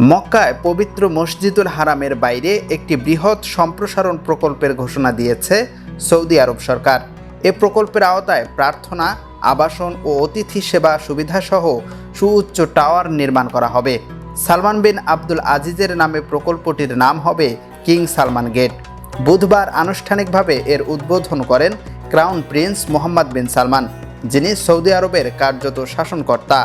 মক্কায় পবিত্র মসজিদুল হারামের বাইরে একটি বৃহৎ সম্প্রসারণ প্রকল্পের ঘোষণা দিয়েছে সৌদি আরব সরকার। এ প্রকল্পের আওতায় প্রার্থনা, আবাসন ও অতিথি সেবা সুবিধাসহ সুউচ্চ টাওয়ার নির্মাণ করা হবে। সালমান বিন আব্দুল আজিজের নামে প্রকল্পটির নাম হবে কিং সালমান গেট। বুধবার আনুষ্ঠানিকভাবে এর উদ্বোধন করেন crown prince Mohammed bin Salman, যিনি সৌদি আরবের কার্যত শাসনকর্তা।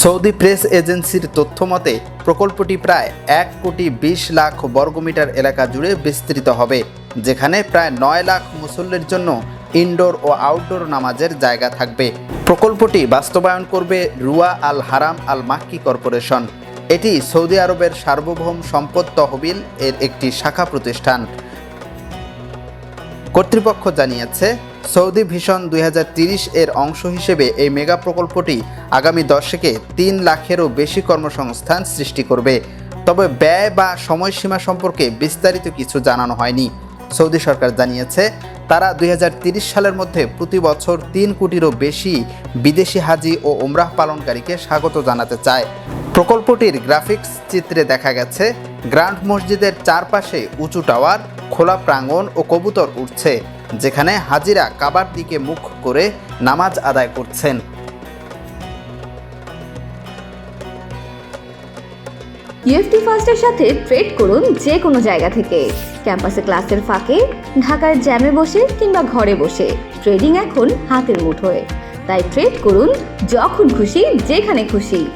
সৌদি প্রেস এজেন্সির তথ্য মতে, প্রকল্পটি প্রায় এক কোটি বিশ লাখ বর্গমিটার এলাকা জুড়ে বিস্তৃত হবে, যেখানে প্রায় নয় লাখ মুসল্লির জন্য ইনডোর ও আউটডোর নামাজের জায়গা থাকবে। প্রকল্পটি বাস্তবায়ন করবে রুয়া আল হারাম আল মাক্কি কর্পোরেশন। এটি সৌদি আরবের সার্বভৌম সম্পদ তহবিল এর একটি শাখা প্রতিষ্ঠান। কর্তৃপক্ষ জানিয়েছে সৌদি ভিশন দুই এর অংশ হিসেবে এই মেগা প্রকল্পটি আগামী দশকে তিন লাখেরও বেশি কর্মসংস্থান সৃষ্টি করবে। তবে ব্যয় বা সময়সীমা সম্পর্কে বিস্তারিত কিছু জানানো হয়নি। সৌদি সরকার জানিয়েছে, তারা দুই সালের মধ্যে প্রতি বছর তিন কোটিরও বেশি বিদেশি হাজি ও ওমরাহ পালনকারীকে স্বাগত জানাতে চায়। প্রকল্পটির গ্রাফিক্স চিত্রে দেখা গেছে গ্র্যান্ড মসজিদের চারপাশে উঁচু টাওয়ার, খোলা প্রাঙ্গণ ও কবুতর উঠছে। যেখানে হাজিরা কাবার দিকে মুখ করে নামাজ আদায় করছেন। ইউএফটি ফার্স্টের সাথে ট্রেড করুন যে কোনো জায়গা থেকে। ক্যাম্পাসে ক্লাসের ফাঁকে, ঢাকার জ্যামে বসে কিংবা ঘরে বসে। ট্রেডিং এখন হাতের মুঠোয়। তাই ট্রেড করুন যখন খুশি, যেখানে খুশি।